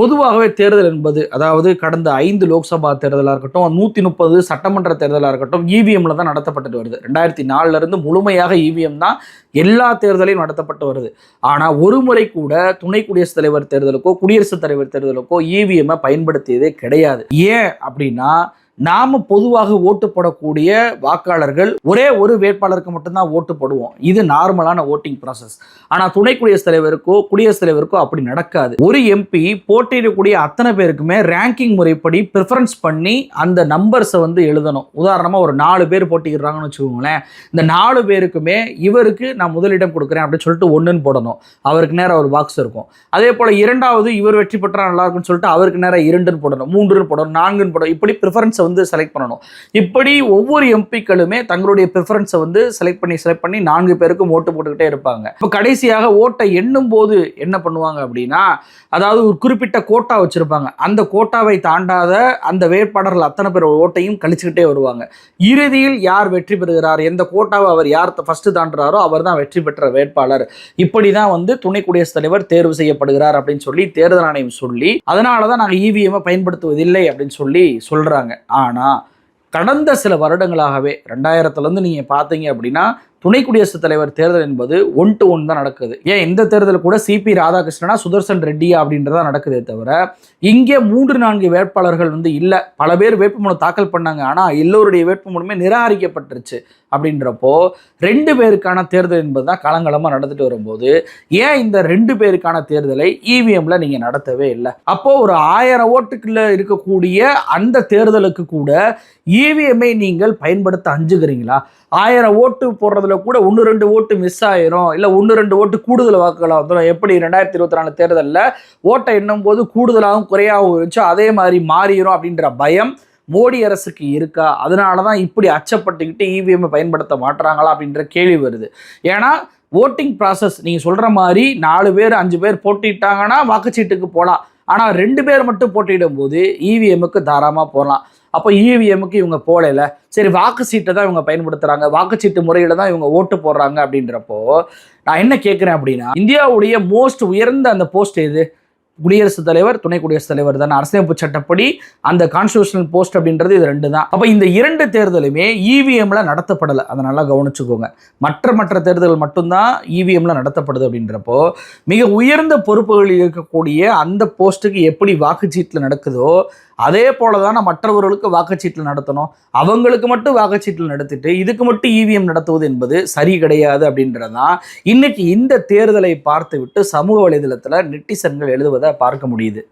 பொதுவாகவே தேர்தல் என்பது அதாவது கடந்த ஐந்து லோக்சபா தேர்தலாக இருக்கட்டும் நூற்றி முப்பது சட்டமன்ற தேர்தலாக இருக்கட்டும் இவிஎம்ல தான் நடத்தப்பட்டு வருது. ரெண்டாயிரத்தி நாலுலேருந்து முழுமையாக இவிஎம் தான் எல்லா தேர்தலையும் நடத்தப்பட்டு வருது. ஆனால் ஒரு முறை கூட துணை குடியரசுத் தலைவர் தேர்தலுக்கோ குடியரசுத் தலைவர் தேர்தலுக்கோ இவிஎம்மை பயன்படுத்தியதே கிடையாது. ஏன் அப்படின்னா நாம பொதுவாக ஓட்டு போடக்கூடிய வாக்காளர்கள் ஒரே ஒரு வேட்பாளருக்கு மட்டும்தான் ஓட்டு போடுவோம். இது நார்மலான ஓட்டிங் ப்ராசஸ் ஆனால் துணை குடியரசுத் தலைவருக்கோ குடியரசுத் தலைவருக்கோ அப்படி நடக்காது. ஒரு எம்பி போட்டியிடக்கூடிய அத்தனை பேருக்குமே ரேங்கிங் முறைப்படி ப்ரிஃபரன்ஸ் பண்ணி அந்த நம்பர்ஸை வந்து எழுதணும். உதாரணமாக ஒரு நாலு பேர் போட்டியிடுறாங்கன்னு வச்சுக்கோங்களேன். இந்த நாலு பேருக்குமே இவருக்கு நான் முதலிடம் கொடுக்குறேன் அப்படின்னு சொல்லிட்டு ஒன்றுன்னு போடணும். அவருக்கு நேரம் ஒரு பாக்ஸ் இருக்கும். அதே போல் இரண்டாவது இவர் வெற்றி பெற்றால் நல்லா இருக்குன்னு சொல்லிட்டு அவருக்கு நேரம் இரண்டுன்னு போடணும் மூன்றுன்னு போடணும் நான்குன்னு போடணும். இப்படி ப்ரிஃபரன்ஸை வந்து செலக்ட் பண்ணணும். இப்படி ஒவ்வொரு எம்பிக்களுமே தங்களுடைய ப்ரிஃபரன்ஸை வந்து செலக்ட் பண்ணி செலக்ட் பண்ணி நான்கு பேருக்கும் ஓட்டு போட்டுக்கிட்டே இருப்பாங்க. இப்போ கடைசியாக ஓட்டை எண்ணும் போது என்ன பண்ணுவாங்க அப்படின்னா அதாவது ஒரு குறிப்பிட்ட கோட்டா வச்சிருப்பாங்க. அந்த கோட்டாவை தாண்டாத அந்த வேட்பாளர்கள் அத்தனை பேர் ஓட்டையும் கழிச்சுக்கிட்டே வருவாங்க. இறுதியில் யார் வெற்றி பெறுகிறார்? எந்த கோட்டாவை அவர் யார் ஃபஸ்ட்டு தாண்டுறாரோ அவர் தான் வெற்றி பெற்ற வேட்பாளர். இப்படி தான் வந்து துணை குடியரசுத் தலைவர் தேர்வு செய்யப்படுகிறார் அப்படின்னு சொல்லி தேர்தல் ஆணையம் சொல்லி அதனால தான் நாங்கள் இவிஎம்மை பயன்படுத்துவதில்லை அப்படின்னு சொல்லி சொல்கிறாங்க ஆனால் கடந்த சில வருடங்களாகவே ரெண்டாயிரத்துலேருந்து நீங்கள் பார்த்தீங்க அப்படின்னா துணை குடியரசுத் தலைவர் தேர்தல் என்பது ஒன் டு ஒன் தான் நடக்குது. ஏன் இந்த தேர்தல் கூட சிபி ராதாகிருஷ்ணனா சுதர்சன் ரெட்டியா அப்படின்றதா நடக்குதே தவிர இங்கே மூன்று நான்கு வேட்பாளர்கள் வந்து இல்லை. பல பேர் வேட்புமனு தாக்கல் பண்ணாங்க. ஆனால் எல்லோருடைய வேட்புமனுமே நிராகரிக்கப்பட்டுருச்சு அப்படின்றப்போ ரெண்டு பேருக்கான தேர்தல் என்பது தான் காலங்காலமாக நடந்துட்டு வரும்போது ஏன் இந்த ரெண்டு பேருக்கான தேர்தலை இவிஎம்ல நீங்கள் நடத்தவே இல்லை? அப்போ ஒரு ஆயிரம் ஓட்டுக்குள்ள இருக்கக்கூடிய அந்த தேர்தலுக்கு கூட இவிஎம்ஐ நீங்கள் பயன்படுத்த அஞ்சுகிறீங்களா? ஆயிரம் ஓட்டு அதில் கூட ஒன்று ரெண்டு ஓட்டு மிஸ் ஆயிரும். இல்லை ஒன்று ரெண்டு ஓட்டு கூடுதல் வாக்குகளாக வந்துடும் எப்படி ரெண்டாயிரத்தி இருபத்தி நாலு தேர்தலில் ஓட்டை எண்ணும் போது கூடுதலாகவும் குறையாகவும் இருந்துச்சோ அதே மாதிரி மாறிடும் அப்படின்ற பயம் மோடி அரசுக்கு இருக்கா? அதனால தான் இப்படி அச்சப்பட்டுக்கிட்டு இவிஎம் பயன்படுத்த மாட்டுறாங்களா அப்படின்ற கேள்வி வருது. ஏன்னா ஓட்டிங் ப்ராசஸ் நீங்கள் சொல்கிற மாதிரி நாலு பேர் அஞ்சு பேர் போட்டிட்டாங்கன்னா வாக்குச்சீட்டுக்கு போகலாம் ஆனால் ரெண்டு பேர் மட்டும் போட்டியிடும் போது இவிஎம்முக்கு தாராளமாக போகலாம் அப்போ இவிஎம்முக்கு இவங்க போடல சரி வாக்கு சீட்டை தான் இவங்க பயன்படுத்துகிறாங்க வாக்குச்சீட்டு முறையில் தான் இவங்க ஓட்டு போடுறாங்க அப்படின்றப்போ நான் என்ன கேட்குறேன் அப்படின்னா இந்தியாவுடைய மோஸ்ட் உயர்ந்த அந்த போஸ்ட் எது? குடியரசுத் தலைவர் துணை குடியரசுத் தலைவர் தான் அரசியமைப்பு சட்டப்படி அந்த கான்ஸ்டியூஷனல் போஸ்ட் அப்படின்றது இது ரெண்டு தான். அப்போ இந்த இரண்டு தேர்தலுமே இவிஎம்ல நடத்தப்படலை. அதை நல்லா கவனிச்சுக்கோங்க. மற்ற மற்ற தேர்தல் மட்டும்தான் இவிஎம்ல நடத்தப்படுது அப்படின்றப்போ மிக உயர்ந்த பொறுப்புகளில் இருக்கக்கூடிய அந்த போஸ்ட்டுக்கு எப்படி வாக்குச்சீட்டில் நடக்குதோ அதே போல தானே மற்றவர்களுக்கு வாக்குச்சீட்டில் நடத்தணும். அவங்களுக்கு மட்டும் வாக்குச்சீட்டில் நடத்திட்டு இதுக்கு மட்டும் இவிஎம் நடத்துவது என்பது சரி கிடையாது அப்படின்றது தான் இன்னைக்கு இந்த தேர்தலை பார்த்துவிட்டு சமூக வலைதளத்தில் நெட்டிசன்கள் எழுதுவதை பார்க்க முடியுது.